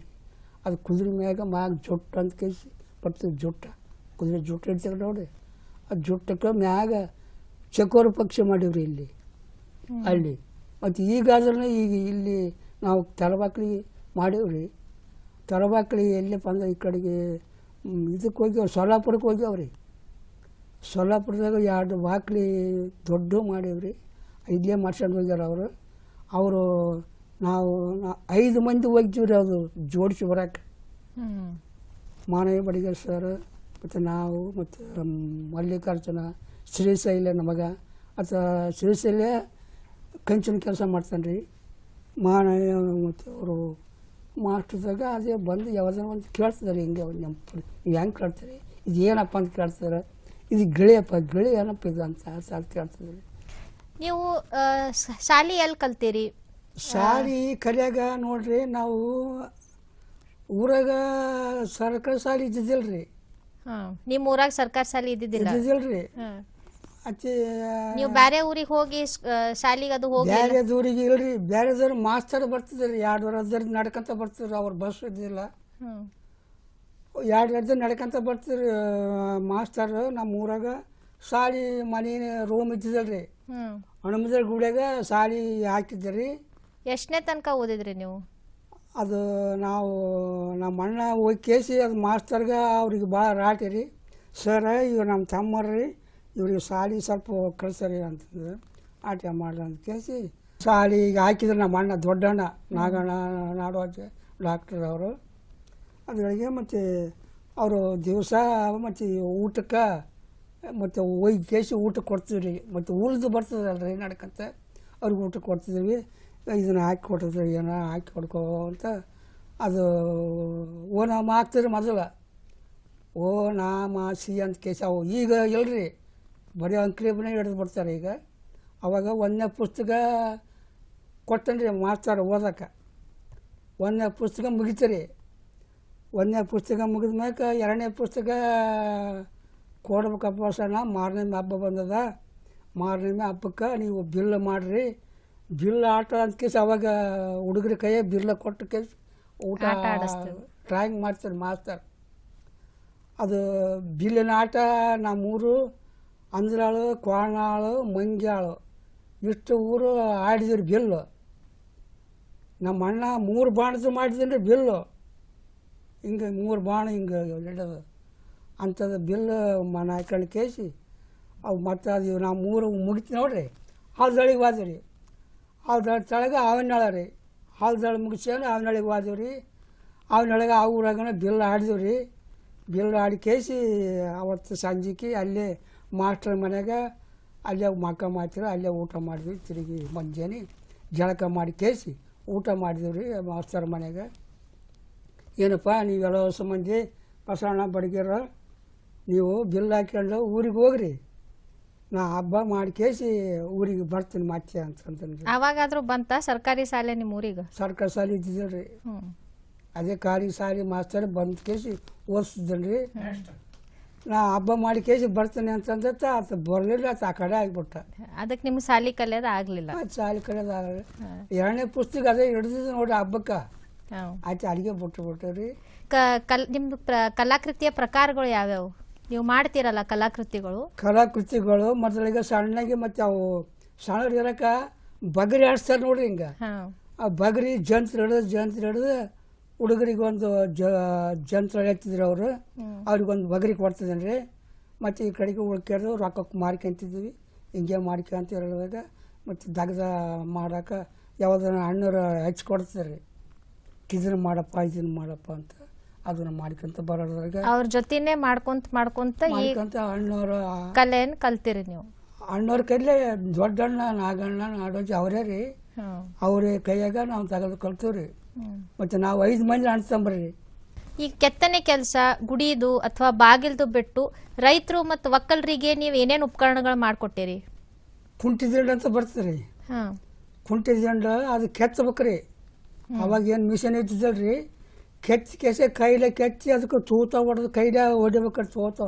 ಅದು ಕುದುರೆ ಮ್ಯಾಗ ಮ್ಯಾಗ ಜೊಟ್ಟು ಅಂತ ಕೇಸಿ ಬರ್ತದೆ ಜುಟ್ಟ ಕುದುರೆ ಜುಟ್ಟು ಇಡ್ತಾರೆ ನೋಡಿ ಆ ಜುಟ್ಟಕ್ಕೆ ಮ್ಯಾಗ ಚಕೋರ ಪಕ್ಷಿ ಮಾಡಿವ್ರಿ ಇಲ್ಲಿ ಅಲ್ಲಿ. ಮತ್ತು ಈಗಾದ್ರೂ ಈಗ ಇಲ್ಲಿ ನಾವು ತಲಬಾಕ್ಲಿ ಮಾಡೀವ್ರಿ. ತಲಬಾಕ್ಲಿ ಎಲ್ಲಪ್ಪ ಅಂದ್ರೆ ಈ ಕಡೆಗೆ ಇದಕ್ಕೆ ಹೋಗ್ಯಾವ ಸೊಲ್ಲಾಪುರಕ್ಕೆ ಹೋಗ್ಯಾವ್ರಿ. ಸೊಲ್ಲಾಪುರದಾಗ ಎರಡು ಬಾಕ್ಲಿ ದೊಡ್ಡ ಮಾಡೀವ್ರಿ. ಇಲ್ಲೇ ಮಾಡ್ಸ್ಕೊಂಡು ಹೋಗ್ಯಾರ ಅವರು. ಅವರು ನಾವು ಐದು ಮಂದಿ ಹೋಗ್ತೀವಿ ರೀ ಅದು ಜೋಡಿಸಿ ಬರಕ್ಕೆ. ಮಾನವ ಬಡಿಗೇರ್ ಸರ್ ಮತ್ತು ನಾವು ಮತ್ತು ಮಲ್ಲಿಕಾರ್ಜುನ ಶ್ರೀಶೈಲ ನಮಗ. ಅಥವಾ ಶ್ರೀಶೈಲ ಕಂಚಿನ ಕೆಲಸ ಮಾಡ್ತಾನೆ ರೀ ಮಾನವ ಮತ್ತು ಅವರು ಮಾಸ್ಟರ್ದಾಗ ಅದೇ ಬಂದು ಯಾವ್ದಾರ ಒಂದು ಕೇಳ್ತಿದ್ದಾರೆ ಹಿಂಗೆ ಅವ್ರು ನಮ್ಮ ಹೆಂಗೆ ಕೇಳ್ತಾರೆ? ಇದು ಏನಪ್ಪ ಅಂತ ಕೇಳ್ತಾರೆ ಇದು ಗಿಳಿಯಪ್ಪ ಗಿಳಿ ಏನಪ್ಪ ಇದು ಅಂತ ಅಂತ ಕೇಳ್ತಿದ್ದಾರೆ ನೀವು ಶಾಲೆ ಎಲ್ಲಿ ಕಲ್ತೀರಿ? ಶಾಲಿ ಕಲಿಯಾಗ ನೋಡ್ರಿ ನಾವು ಊರಾಗ ಸರ್ಕಾರಿ ಶಾಲೆ ಇದ್ದಿದ್ದಿಲ್ರಿ. ಹಾಂ ನಿಮ್ಮ ಊರಾಗ ಸರ್ಕಾರಿ ಶಾಲೆ ಇದ್ದಿದ್ದಿಲ್ಲ? ಇದ್ದಿದ್ದಿಲ್ರಿ. ಹಾಂ. ಅತಿ ನೀವು ಬೇರೆ ಊರಿಗೆ ಹೋಗಿ ಶಾಲೆಗೆ ಅದು ಹೋಗಿ ಬೇರೆ ಊರಿಗೆ ಇಲ್ರಿ ಬೇರೆದವ್ರು ಮಾಸ್ತರ್ ಬರ್ತಿದ್ರಿ ಎರಡು ವರ್ಷದ ನಡ್ಕೊಂತ ಬರ್ತಿದ್ರು ಅವ್ರ ಬಸ್ ಇದ್ದಿಲ್ಲ. ಎರಡು ವರ್ಷದ ನಡ್ಕೊಂತ ಬರ್ತಿದ್ರು ಮಾಸ್ತರ್ ನಮ್ಮ ಊರಾಗ. ಶಾಲಿ ಮನೆ ರೂಮ್ ಇದ್ದಿದ್ದಲ್ರಿ. ಹನುಮದ ಗುಡಿಯಾಗ ಸಾಲಿ ಹಾಕಿದ್ರಿ ಎಷ್ಟನೇ ತನಕ ಓದಿದ್ರಿ ನೀವು? ಅದು ನಾವು ನಮ್ಮ ಅಣ್ಣ ಹೋಗಿ ಕೇಸಿ ಅದು ಮಾಸ್ತರ್ಗೆ ಅವ್ರಿಗೆ ಭಾಳ ರಾಟಿ ರೀ ಸರ ಇವ್ರು ನಮ್ಮ ತಮ್ಮರ್ರಿ ಇವ್ರಿಗೆ ಸಾಲಿ ಸ್ವಲ್ಪ ಕಳ್ಸರಿ ಅಂತಂದ್ರೆ ಆಟ ಮಾಡ್ರಿ ಅಂತ ಕೇಸಿ ಈಗ ಹಾಕಿದ್ರೆ ನಮ್ಮ ಅಣ್ಣ ದೊಡ್ಡಣ್ಣ ನಾಗಣ್ಣ ನಾಡೋಜ ಡಾಕ್ಟರ್ ಅವರು. ಅದರೊಳಗೆ ಮತ್ತು ಅವರು ದಿವಸ ಮತ್ತು ಊಟಕ್ಕೆ ಮತ್ತು ಒಯ್ ಕೇಸಿ ಊಟ ಕೊಡ್ತೀವಿ ಮತ್ತು ಉಳಿದು ಬರ್ತದಲ್ಲ ರೀ ನಡ್ಕಂತ. ಅವ್ರಿಗೆ ಊಟ ಕೊಡ್ತಿದ್ವಿ. ಇದನ್ನು ಹಾಕಿ ಕೊಡ್ತಿದ್ರಿ ಏನೋ ಹಾಕಿ ಕೊಡ್ಕೋ ಅಂತ. ಅದು ಓ ನಾಮ ಮೊದಲು. ಓ ನಾಮ ಸಿ ಅಂತ ಕೇಸಿ ಈಗ ಇಲ್ರಿ. ಬರೀ ಅಂಕ್ರೀಬನೇ ಹಿಡಿದು ಬಿಡ್ತಾರೆ ಈಗ. ಅವಾಗ ಒಂದನೇ ಪುಸ್ತಕ ಕೊಟ್ಟನ್ರಿ ಮಾಸ್ತಾರ ಓದಕ್ಕೆ ಒಂದನೇ ಪುಸ್ತಕ ಮುಗಿತೀರಿ. ಒಂದನೇ ಪುಸ್ತಕ ಮುಗಿದ ಮ್ಯಾಕ ಎರಡನೇ ಪುಸ್ತಕ ಕೊಡ್ಬೇಕಪ್ಪ ಸಣ್ಣ ಮಾರನೇ ಹಬ್ಬ ಬಂದದ ಮಾರನೇ ಹಬ್ಬಕ್ಕೆ ನೀವು ಬಿಲ್ ಮಾಡಿರಿ ಬಿಲ್ ಆಟ ಅಂತ ಕೇಸಿ ಅವಾಗ ಹುಡುಗರ ಕೈಯೇ ಬಿಲ್ಲ ಕೊಟ್ಟು ಕೇಸಿ ಊಟ ಆಟ ಆಡಿಸ್ತೀವಿ. ಡ್ರಾಯಿಂಗ್ ಮಾಡ್ತಾರೆ ಮಾಸ್ತರ್ ಅದು ಬಿಲ್ಲಿನ ಆಟ ನಮ್ಮೂರು ಅಂದ್ರಾಳು ಕ್ವಾಣಾಳು ಮಂಗ್ಯಾಳು ಇಷ್ಟು ಊರು ಆಡಿದ್ರಿ ಬಿಲ್ಲು ನಮ್ಮ ಅಣ್ಣ ಮೂರು ಬಾಣದ್ದು ಮಾಡಿದ್ದೀನಿ ಬಿಲ್ಲು ಹಿಂಗೆ ಮೂರು ಬಾಣ ಹಿಂಗೆ ಹಿಡಿದು ಅಂಥದ್ದು ಬಿಲ್ ಮನ ಹಾಕೊಂಡು ಕೇಸಿ, ಅವು ಮತ್ತು ಅದು ನಾವು ಮೂರು ಮುಗಿತು ನೋಡ್ರಿ. ಹಾಲ್ದಳಿಗೆ ರೀ ಹಾಲ್ದಳಿ ತಳಗೆ ಆವನಳ ರೀ. ಹಾಲ್ದಳ ಮುಗಿಸ್ಕೊಂಡು ಆವನಳಿಗೆ ಹೋದ್ವಿ ರೀ. ಆ ಊರಾಗನ ಬಿಲ್ ಆಡಿದ್ವಿ ರೀ. ಬಿಲ್ ಆಡಿ ಕೇಸಿ ಅವತ್ತು ಸಂಜೆಗೆ ಅಲ್ಲೇ ಮಾಸ್ಟರ್ ಮನೆಗೆ ಅಲ್ಲೇ ಮಕ್ಕ ಮಾಡ್ತೀರ, ಅಲ್ಲೇ ಊಟ ಮಾಡಿದ್ವಿ, ತಿರುಗಿ ಮುಂಜಾನೆ ಜಳಕ ಮಾಡಿ ಕೇಸಿ ಊಟ ಮಾಡಿದ್ವಿ ರೀ ಮಾಸ್ತರ್ ಮನೆಗೆ ಏನಪ್ಪ ನೀವೆಲ್ಲ ಮಂದಿ ಬಸವಣ್ಣ ಬಡಗಿರ ನೀವು ಬಿಲ್ ಹಾಕ್ಕೊಂಡು ಊರಿಗೆ ಹೋಗ್ರಿ. ನಾ ಹಬ್ಬ ಮಾಡಿ ಕೇಸಿ ಊರಿಗೆ ಬರ್ತೀನಿ ಮತ್ತೆ ಅಂತಂದ್ರೆ ಅವಾಗಾದ್ರೂ ಬಂತ ಸರ್ಕಾರಿ ಶಾಲೆ ನಿಮ್ಮ ಊರಿಗೆ? ಸರ್ಕಾರಿ ಶಾಲೆ ಇದ್ದಿದ್ರಿ ರೀ ಅದೇ ಕಾರಿ ಶಾಲೆ ಮಾಸ್ತರ್ ಬಂದು ಕೇಸಿ ಓದಿಸಿದ್ರಿ ನಾ ಹಬ್ಬ ಮಾಡಿ ಕೇಸಿ ಬರ್ತೀನಿ ಅಂತಂದ ಆತ ಬರಲಿಲ್ಲ ಆತ ಆ ಕಡೆ ಆಗಿಬಿಟ್ಟ. ಅದಕ್ಕೆ ನಿಮ್ಮ ಶಾಲಿ ಕಲಿಯೋದು ಆಗಲಿಲ್ಲ. ಆ ಶಾಲೆ ಕಡೆದ ಎರಡನೇ ಪುಸ್ತಕ ಅದೇ ಹಿಡ್ದಿದ್ದು ನೋಡಿ ಹಬ್ಬಕ್ಕೆ. ಆಯ್ತು ಅಡುಗೆ ಬಿಟ್ಟು ಬಿಟ್ಟು ರೀ ಕ ಕಲ್ ನಿಮ್ದು ಪ್ರ ಕಲಾಕೃತಿಯ ಪ್ರಕಾರಗಳು ಯಾವ್ಯಾವು? ನೀವು ಮಾಡ್ತೀರಲ್ಲ ಕಲಾಕೃತಿಗಳು? ಕಲಾಕೃತಿಗಳು ಮೊದಲಿಗೆ ಸಣ್ಣಗೆ ಮತ್ತೆ ಅವು ಸಣ್ಣ ಇರಕ ಬಗರಿ ಆಡಿಸ್ತಾರೆ ನೋಡ್ರಿ ಹಿಂಗ. ಆ ಬಗರಿ ಜಂತ್ರ ಹಿಡಿದು ಜಂತ್ರ ಹಿಡಿದು ಹುಡುಗರಿಗೆ ಒಂದು ಜಂತ್ರ ಎತ್ತಿದ್ರು ಅವರು. ಅವ್ರಿಗೊಂದು ಬಗರಿ ಕೊಡ್ತಿದ್ದೇನೆ ಮತ್ತೆ ಮತ್ತು ಈ ಕಡೆಗೆ ಉಳ್ಕ್ಯಾರು ರೊಕ್ಕ ಮಾರ್ಕೊಂತಿದ್ವಿ ಹಿಂಗೆ ಮಾಡ್ಕೊಂತ ಇರುವಾಗ ಮತ್ತು ದಗದ ಮಾಡಕ್ಕೆ ಯಾವುದನ್ನ ಹಣ್ಣರು ಹಚ್ಚಿ ಕೊಡ್ತಾರೆ ಇದನ್ನು ಮಾಡಪ್ಪ ಇದನ್ನು ಮಾಡಪ್ಪ ಅಂತ. ಅದನ್ನು ಮಾಡ್ಕೊಂತ ಬರೋದ್ರಾಗ ಅವ್ರ ಜೊತೆನೆ ಮಾಡ್ಕೊಂತ ಮಾಡ್ಕೊಂತ ಈ ಮಾಡ್ಕೊಂತ ಹಣ್ಣವರು ಕಲೆಯನ್ನು ಕಲ್ತೀರಿ ನೀವು. ಅಣ್ಣವ್ರ ಕೈಲೇ ದೊಡ್ಡಣ್ಣ ನಾಗಣ್ಣ ನಾಡೋಜಿ ಅವರೇ ರೀ. ಅವ್ರ ಕೈಯಾಗ ನಾವು ತಗದು ಕಲ್ತೀವಿ ಮತ್ತೆ ನಾವು ಐದು ಮಂದಿ ಅಣ್ತಂಬ್ರಿ ಈ ಕೆತ್ತನೆ ಕೆಲಸ ಗುಡಿದು ಅಥವಾ ಬಾಗಿಲ್ದು ಬಿಟ್ಟು ರೈತರು ಮತ್ತು ಒಕ್ಕಲರಿಗೆ ನೀವು ಏನೇನು ಉಪಕರಣಗಳು ಮಾಡ್ಕೊಟ್ಟಿರಿ? ಕುಂಟಿ ದಿಂಡ ಅಂತ ಬರ್ತದೆ ರೀ ಹಾಂ. ಕುಂಟಿ ದಿಂಡ ಅದು ಕೆತ್ತಬೇಕ್ರಿ. ಅವಾಗ ಏನು ಮಿಷನ್ ಇದ್ದಿದ್ದಲ್ರಿ. ಕೆತ್ತಿ ಕೆಸೆ ಕೈಲೆ ಕೆಚ್ಚಿ ಅದಕ್ಕೆ ತೂತ ಹೊಡೆದು ಕೈಲೇ ಹೊಡಿಬೇಕಾದ್ರೆ ತೂತ.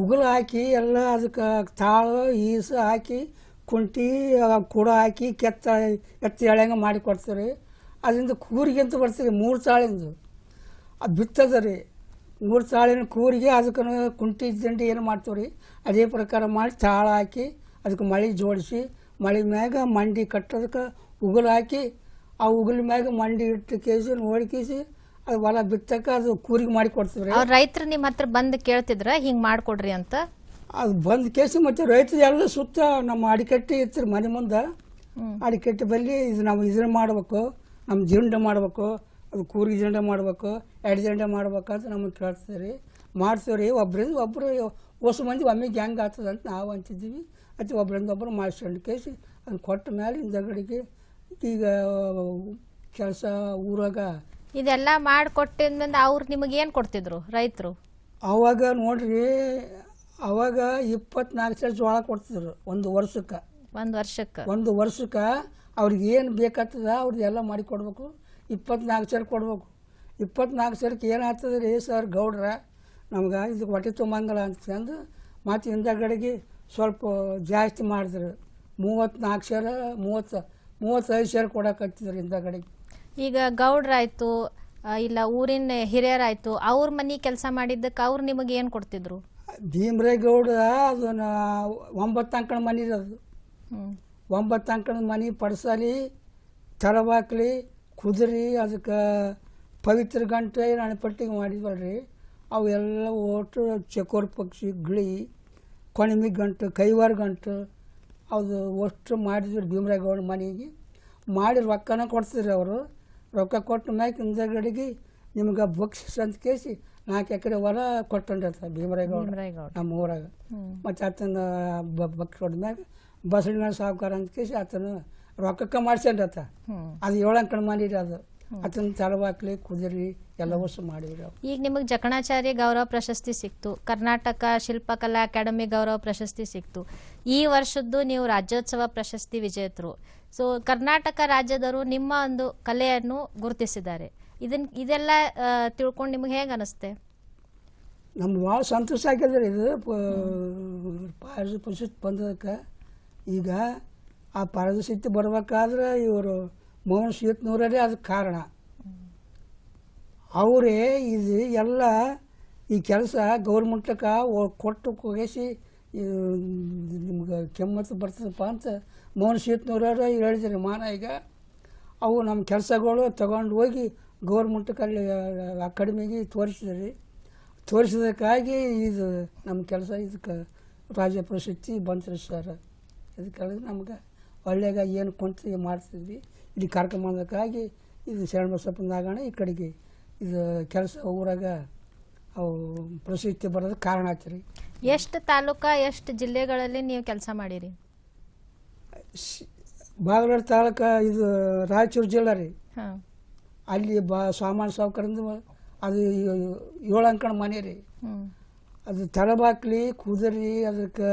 ಉಗುಲು ಹಾಕಿ ಎಲ್ಲ ಅದಕ್ಕೆ ತಾಳು, ಈಸು ಹಾಕಿ, ಕುಂಟಿ ಕೂಡ ಕುಡ ಹಾಕಿ ಕೆತ್ತ, ಎತ್ತಿ ಎಳೆಂಗೆ ಮಾಡಿ ಕೊಡ್ತೀರಿ. ಅದರಿಂದ ಕೂರಿಗೆ ಅಂತ ಬರ್ತೀರಿ ಮೂರು ತಾಳಿಂದು. ಅದು ಬಿತ್ತದ ರೀ. ಮೂರು ತಾಳಿನ ಕೂರಿಗೆ ಅದಕ್ಕೆ ಕುಂಟಿ ದಂಡಿ ಏನು ಮಾಡ್ತೀವಿ ರೀ ಅದೇ ಪ್ರಕಾರ ಮಾಡಿ ತಾಳ ಹಾಕಿ ಅದಕ್ಕೆ ಮಳೆ ಜೋಡಿಸಿ, ಮಳೆ ಮ್ಯಾಗ ಮಂಡಿ ಕಟ್ಟೋದಕ್ಕೆ ಉಗುಲು ಹಾಕಿ, ಆ ಉಗುಲ್ ಮ್ಯಾಗ ಮಂಡಿ ಇಟ್ಟು ಕೇಸಿ ನೋಡ್ಕೇಸಿ ಅದು ಹೊಲ ಬಿತ್ತಕ್ಕೆ ಅದು ಕೂರಿಗೆ ಮಾಡಿ ಕೊಡ್ತೀವಿ ರೀ ಅವ್ರ ರೈತರು ನಿಮ್ಮ ಹತ್ರ ಬಂದು ಕೇಳ್ತಿದ್ರ ಹಿಂಗ್ ಮಾಡ್ಕೊಡ್ರಿ ಅಂತ? ಅದು ಬಂದು ಕೇಸಿ ಮತ್ತೆ ರೈತರು ಎಲ್ಲ ಸುತ್ತ ನಮ್ಮ ಅಡಿಕಟ್ಟೆ ಇತ್ತು ಮನೆ ಮುಂದೆ. ಅಡಿಕಟ್ಟೆ ಬಲ್ಲಿ ಇದು ನಾವು ಇದನ್ನ ಮಾಡಬೇಕು ನಮ್ಮ ಜಂಡ ಮಾಡಬೇಕು ಅದು ಕೂರಿಗೆ ಜಂಡ ಮಾಡಬೇಕು ಎರಡು ಜಂಡ ಮಾಡ್ಬೇಕಂತ ಅಂತ ನಮಗೆ ಮಾಡ್ತೀವ್ರಿ ರೀ ಮಾಡ್ತೀವಿ ರೀ ಒಬ್ಬರಿಂದ ಒಬ್ಬರು ಹೊಸ ಮಂದಿ ಒಮ್ಮೆಗೆ ಹೆಂಗೆ ಆಗ್ತದೆ ಅಂತ ನಾವು ಅಂತಿದ್ದೀವಿ. ಅಥವಾ ಒಬ್ರಿಂದ ಒಬ್ಬರು ಮಾಡಿಸ್ಕೊಂಡು ಕೇಸಿ ಅದನ್ನು ಕೊಟ್ಟ ಮೇಲೆ ಹಿಂದಗಡೆಗೆ ಈಗ ಕೆಲಸ ಊರಾಗ ಇದೆಲ್ಲ ಮಾಡಿಕೊಟ್ಟಿದ್ಮೇಲೆ ಅವ್ರು ನಿಮಗೆ ಏನು ಕೊಡ್ತಿದ್ರು ರೈತರು? ಅವಾಗ ನೋಡ್ರಿ ಅವಾಗ ಇಪ್ಪತ್ನಾಲ್ಕು ಸಾವಿರ ಜೋಳ ಕೊಡ್ತಿದ್ರು ಒಂದು ವರ್ಷಕ್ಕೆ. ಒಂದು ವರ್ಷಕ್ಕೆ. ಒಂದು ವರ್ಷಕ್ಕೆ ಅವ್ರಿಗೆ ಏನು ಬೇಕಾಗ್ತದ ಅವ್ರದ್ದೆಲ್ಲ ಮಾಡಿ ಕೊಡಬೇಕು. ಇಪ್ಪತ್ನಾಲ್ಕು ಸಾವಿರ ಕೊಡ್ಬೇಕು. ಇಪ್ಪತ್ನಾಲ್ಕು ಸಾವಿರಕ್ಕೆ ಏನಾಗ್ತದೆ ರೀ ಸರ್ ಗೌಡ್ರ ನಮ್ಗೆ ಇದು ಹೊಟ್ಟೆ ತುಂಬಂಗಿಲ್ಲ ಅಂತಂದು ಮತ್ತು ಹಿಂದಗಡೆಗೆ ಸ್ವಲ್ಪ ಜಾಸ್ತಿ ಮಾಡಿದ್ರು. ಮೂವತ್ತ್ನಾಲ್ಕು ಸಾವಿರ ಮೂವತ್ತು ಮೂವತ್ತೈದು ಸಾವಿರ ಕೊಡಕತ್ತಿದ್ರು ಹಿಂದಗಡೆಗೆ. ಈಗ ಗೌಡ್ರಾಯ್ತು ಇಲ್ಲ ಊರಿನ ಹಿರಿಯರಾಯ್ತು ಅವ್ರ ಮನೆ ಕೆಲಸ ಮಾಡಿದ್ದಕ್ಕೆ ಅವ್ರು ನಿಮಗೆ ಏನು ಕೊಡ್ತಿದ್ರು? ಭೀಮರೇಗೌಡ ಅದನ್ನ ಒಂಬತ್ತು ಅಂಕಣ ಮನೆ ಅದು ಒಂಬತ್ತು ಅಂಕಣದ ಮನೆ ಪಡ್ಸಲಿ ತಳವಾಕ್ಲಿ ಕುದುರಿ ಅದಕ್ಕೆ ಪವಿತ್ರ ಗಂಟೆ ಅಣಪಟ್ಟಿಗೆ ಮಾಡಿದ್ವಲ್ರಿ. ಅವೆಲ್ಲ ಓಟು ಚಕೋರ್ ಪಕ್ಷಿ ಗಿಳಿ ಕೊಣಿಮಿ ಗಂಟು ಕೈವಾರ ಗಂಟು ಅದು ಅಷ್ಟು ಮಾಡಿದ್ರು ಭೀಮರಾಯಗೌಡ ಮನೆಗೆ. ಮಾಡಿ ರೊಕ್ಕನ ಕೊಡ್ತಿದ್ರು ಅವರು. ರೊಕ್ಕ ಕೊಟ್ಟು ಮ್ಯಾಗ ಹಿಂದಗಡೆಗೆ ನಿಮ್ಗೆ ಬಕ್ಷಿಸ್ ಅಂತ ಕೇಸಿ ನಾಲ್ಕು ಎಕರೆ ಹೊಲ ಕೊಟ್ಟಂಡಿರ್ತಾರೆ ಭೀಮರಾಯಗೌಡ. ನಮ್ಮ ಊರಾಗ. ಮತ್ತು ಆತನ ಮ್ಯಾಗ ಹೊಡೆದ್ಮ್ಯಾಗ ಬಸಳಿನ ಸಾಹುಕಾರ ಅಂತ ಕೇಸಿ ಆತನ ರೊಕ್ಕಕ್ಕೆ ಮಾಡ್ಸ್ಕೊಂಡತ್ತ ಹ್ಮ್. ಅದು ಏಳಂಕಣ ಮಾಡಿರಿ ಅದು. ಆತನ ತಳವಾಕ್ಲಿ ಕುದುರೆ ಎಲ್ಲವೂ ಮಾಡಿದ್ರು. ಈಗ ನಿಮಗೆ ಜಕಣಾಚಾರ್ಯ ಗೌರವ ಪ್ರಶಸ್ತಿ ಸಿಕ್ತು. ಕರ್ನಾಟಕ ಶಿಲ್ಪಕಲಾ ಅಕಾಡೆಮಿ ಗೌರವ ಪ್ರಶಸ್ತಿ ಸಿಕ್ತು. ಈ ವರ್ಷದ್ದು ನೀವು ರಾಜ್ಯೋತ್ಸವ ಪ್ರಶಸ್ತಿ ವಿಜೇತರು. ಸೊ ಕರ್ನಾಟಕ ರಾಜ್ಯದವರು ನಿಮ್ಮ ಒಂದು ಕಲೆಯನ್ನು ಗುರುತಿಸಿದ್ದಾರೆ. ಇದನ್ ಇದೆಲ್ಲ ತಿಳ್ಕೊಂಡು ನಿಮ್ಗೆ ಹೇಗೆ ಅನಿಸ್ತೆ? ನಮ್ಗೆ ಭಾಳ ಸಂತೋಷ ಆಗ್ಯದ ಇದು. ಪಾರದ ಪ್ರಶಸ್ತಿ ಬಂದದಕ್ಕೆ. ಈಗ ಆ ಪಾರದರ್ಶಿತೆ ಬರ್ಬೇಕಾದ್ರೆ ಇವರು ಮೋಹನ್ ಶೀತ್ನೂರೇ ಅದಕ್ಕೆ ಕಾರಣ. ಅವರೇ ಇದು ಎಲ್ಲ ಈ ಕೆಲಸ ಗೌರ್ಮೆಂಟಕ್ಕೆ ಕೊಟ್ಟು ಹೋಗಿಸಿ ನಿಮ್ಗೆ ಕೆಮ್ಮತ್ತು ಬರ್ತದಪ್ಪ ಅಂತ ಮೋಹನ್ ಶೀತ್ನೂರವ್ರು ಹೇಳಿದ್ರಿ. ಮಾನ ಈಗ ಅವು ನಮ್ಮ ಕೆಲಸಗಳು ತಗೊಂಡು ಹೋಗಿ ಗೌರ್ಮೆಂಟಕ್ಕೆ ಅಲ್ಲಿ ಅಕಾಡೆಮಿಗೆ ತೋರಿಸಿದ್ರಿ. ತೋರಿಸಿದಕ್ಕಾಗಿ ಇದು ನಮ್ಮ ಕೆಲಸ ಇದಕ್ಕೆ ರಾಜ್ಯ ಪ್ರಶಸ್ತಿ ಬಂತ್ರಿ ಸರ್. ಇದಕ್ಕೆ ನಮ್ಗೆ ಒಳ್ಳೆಯಾಗ ಏನು ಕುಂತು ಮಾಡ್ತಿದ್ವಿ. ಇಲ್ಲಿ ಕಾರ್ಯಕ್ರಮಕ್ಕಾಗಿ ಇದು ಶರಣಬಸಪ್ಪನಾಗಣ ಈ ಕಡೆಗೆ ಇದು ಕೆಲಸ ಊರಾಗ ಅವು ಪ್ರಸಿದ್ಧಿ ಬರೋದು ಕಾರಣ ಆಗ್ತೀರಿ ರೀ. ಎಷ್ಟು ತಾಲೂಕಾ ಎಷ್ಟು ಜಿಲ್ಲೆಗಳಲ್ಲಿ ನೀವು ಕೆಲಸ ಮಾಡಿರಿ? ಬಾಗಲೂರು ತಾಲೂಕು ಇದು ರಾಯಚೂರು ಜಿಲ್ಲೆ ರೀ. ಅಲ್ಲಿ ಬಾ ಸಾಮಾನ್ಯ ಸೌಕರ್ಯದಿಂದ ಅದು ಏಳು ಅಂಕಣ ಮನೆ ರೀ. ಅದು ತಳಬಾಕ್ಲಿ ಕುದುರೆ ಅದಕ್ಕೆ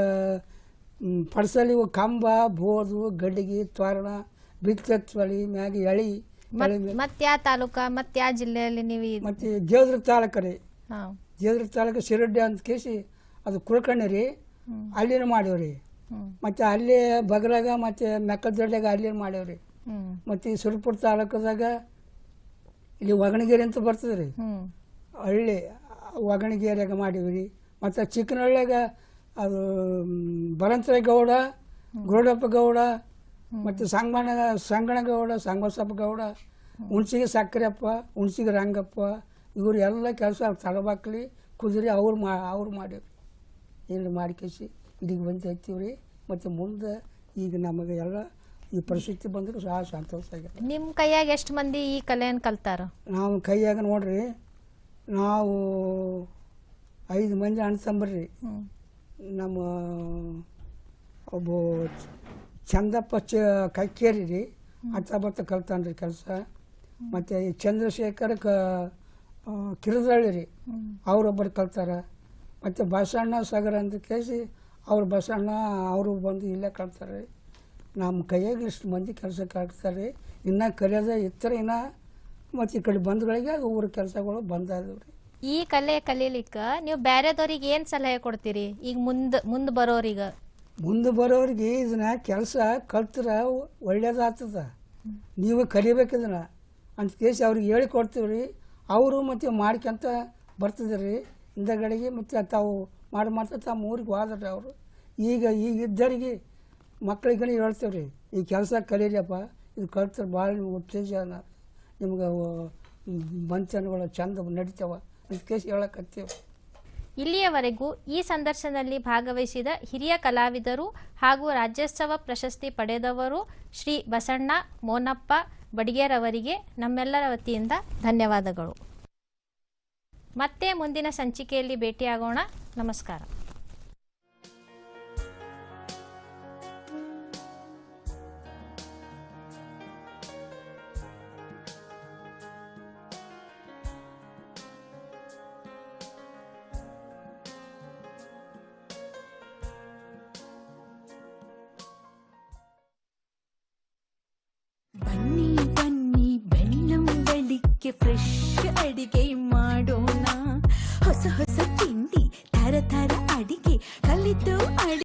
ಪಡಿಸಲಿ ಕಂಬ ಬೋದು ಗಡ್ಡಿಗೆ ತೋರಣ ಬಿತ್ತಳಿ ಮ್ಯಾಗಿ ಎಳಿ ಎಳಿ ಮ್ಯಾಗ್- ಮತ್ತೆ ಯಾವ ತಾಲೂಕಾ ಮತ್ತೆ ಯಾವ ಜಿಲ್ಲೆಯಲ್ಲಿ ನೀವು ಮತ್ತೆ ಜೇದ್ರ ತಾಲೂಕು ರೀ. ಹಾ. ಜೇದ್ರ ತಾಲೂಕು ಶಿರಡ್ಡಿ ಅಂತ ಕೇಸಿ ಅದು ಕುಳ್ಕಣ್ಣ ರೀ. ಹ್ಮ್. ಅಲ್ಲಿನ ಮಾಡೀವ್ರಿ ಹ್ಮ್. ಮತ್ತು ಅಲ್ಲಿ ಬಗಲಾಗ ಮತ್ತು ಮೆಕ್ಕದೊಡ್ಡಾಗ ಅಲ್ಲಿನ ಮಾಡೇವ್ರಿ ಹ್ಮ್. ಮತ್ತು ಈ ಸುರಪುರ ತಾಲೂಕದಾಗ ಇಲ್ಲಿ ಒಗಣಗೇರಿ ಅಂತ ಬರ್ತದೆ ರೀ. ಹ್ಮ್. ಹಳ್ಳಿ ಒಗಣಗೇರಿಯಾಗ ಮಾಡೀವಿ ಮತ್ತು ಚಿಕ್ಕನಹಳ್ಳಿಯಾಗ ಅದು ಬಲಂತರ ಗೌಡ ಗೌಡಪ್ಪ ಗೌಡ ಮತ್ತು ಸಂಗಣ ಸಂಗಣಗೌಡ ಸಂಗಸಪ್ಪ ಗೌಡ ಹುಣ್ಸಿಗೆ ಸಕ್ಕರೆಪ್ಪ ಹುಣ್ಸಿಗೆ ರಂಗಪ್ಪ ಇವರು ಎಲ್ಲ ಕೆಲಸ ತಳಬಾಕ್ಲಿ ಕುದುರೆ ಅವ್ರು ಮಾ ಅವ್ರು ಮಾಡಿವ್ರಿ ಏನು ಮಾಡ್ಕೇಸಿ ಇಲ್ಲಿಗೆ ಬಂದು ಹತ್ತೀವ್ರಿ ಮತ್ತು ಮುಂದೆ ಈಗ ನಮಗೆ ಎಲ್ಲ ಈ ಪರಿಸ್ಥಿತಿ ಬಂದ್ರೆ ಸಹ ಸಂತೋಷ ಆಗಿದೆ ನಿಮ್ಮ ಕೈಯಾಗ ಎಷ್ಟು ಮಂದಿ ಈ ಕಲೆಯನ್ನು ಕಲ್ತಾರ? ನಾವು ಕೈಯಾಗ ನೋಡ್ರಿ ನಾವು ಐದು ಮಂದಿ ಅಣ್ಣ ತಂಬರ್ರಿ ನಮ್ಮ ಒಬ್ಬ ಚಂದಪ್ಪ ಚ ಕಕ್ಕೇರಿ ರೀ ಅತ್ತ ಬತ್ತ ಕಲ್ತಾನ್ರಿ ಕೆಲಸ. ಮತ್ತು ಚಂದ್ರಶೇಖರ ಕ ಕಿರದಳ್ಳಿ ರೀ ಅವರೊಬ್ಬರು ಕಲ್ತಾರ. ಮತ್ತು ಬಸಣ್ಣ ಸಾಗರ ಅಂತ ಕೇಸಿ, ಅವ್ರ ಬಸಣ್ಣ, ಅವರು ಬಂದು ಇಲ್ಲೇ ಕಲ್ತಾರೆ ನಮ್ಮ ಕೈಯಾಗ ಇಷ್ಟು ಮಂದಿ ಕೆಲಸಕ್ಕೆ ಹಾಕ್ತಾರೆ ಇನ್ನೂ ಕಲಿಯೋದ ಇತ್ತರ ಇನ್ನ ಮತ್ತು ಈ ಕಡೆ ಬಂಧುಗಳಿಗೆ ಊರು ಊರ ಕೆಲಸಗಳು ಬಂದಾದವು ರೀ ಈ ಕಲೆ ಕಲೀಲಿಕ್ಕೆ, ನೀವು ಬೇರೆದವ್ರಿಗೆ ಏನು ಸಲಹೆ ಕೊಡ್ತೀರಿ? ಈಗ ಮುಂದೆ ಮುಂದೆ ಬರೋರಿಗ. ಮುಂದೆ ಬರೋರಿಗೆ ಇದನ್ನ ಕೆಲಸ ಕಲ್ತ್ರ ಒಳ್ಳೇದಾಗ್ತದ. ನೀವು ಕಲಿಬೇಕು ಇದನ್ನ ಅಂತ ಕೇಸಿ ಅವ್ರಿಗೆ ಹೇಳಿ ಕೊಡ್ತೀವಿ ರೀ ಅವರು ಮತ್ತು ಮಾಡ್ಕೊಂತ ಬರ್ತದೆ ರೀ ಹಿಂದಗಡೆಗೆ ಮತ್ತು ತಾವು ಮಾಡಿ ಮಾಡ್ತಾ ತಮ್ಮ ಊರಿಗೆ ಹೋದ್ರಿ ಅವರು. ಈಗ ಈಗ ಇದ್ದರಿಗೆ ಮಕ್ಕಳಿಗೆ ಹೇಳ್ತೇವೆ ರೀ ಈ ಕೆಲಸ ಕಲೀರಿಯಪ್ಪ, ಇದು ಕಲ್ತ್ರೆ ಭಾಳ ಉತ್ತೇಜನ ನಿಮ್ಗೆ ಮಂಚನಗಳು ಚಂದ ನಡೀತಾವ ಅಂತ ಕೇಸಿ ಹೇಳಕತ್ತೀವಿ. ಇಲ್ಲಿಯವರೆಗೂ ಈ ಸಂದರ್ಶನದಲ್ಲಿ ಭಾಗವಹಿಸಿದ ಹಿರಿಯ ಕಲಾವಿದರು ಹಾಗೂ ರಾಜ್ಯೋತ್ಸವ ಪ್ರಶಸ್ತಿ ಪಡೆದವರು ಶ್ರೀ ಬಸಣ್ಣ, ಮೋನಪ್ಪ, ಬಡಿಗೇರವರಿಗೆ ನಮ್ಮೆಲ್ಲರ ವತಿಯಿಂದ ಧನ್ಯವಾದಗಳು. ಮತ್ತೆ ಮುಂದಿನ ಸಂಚಿಕೆಯಲ್ಲಿ ಭೇಟಿಯಾಗೋಣ. ನಮಸ್ಕಾರ.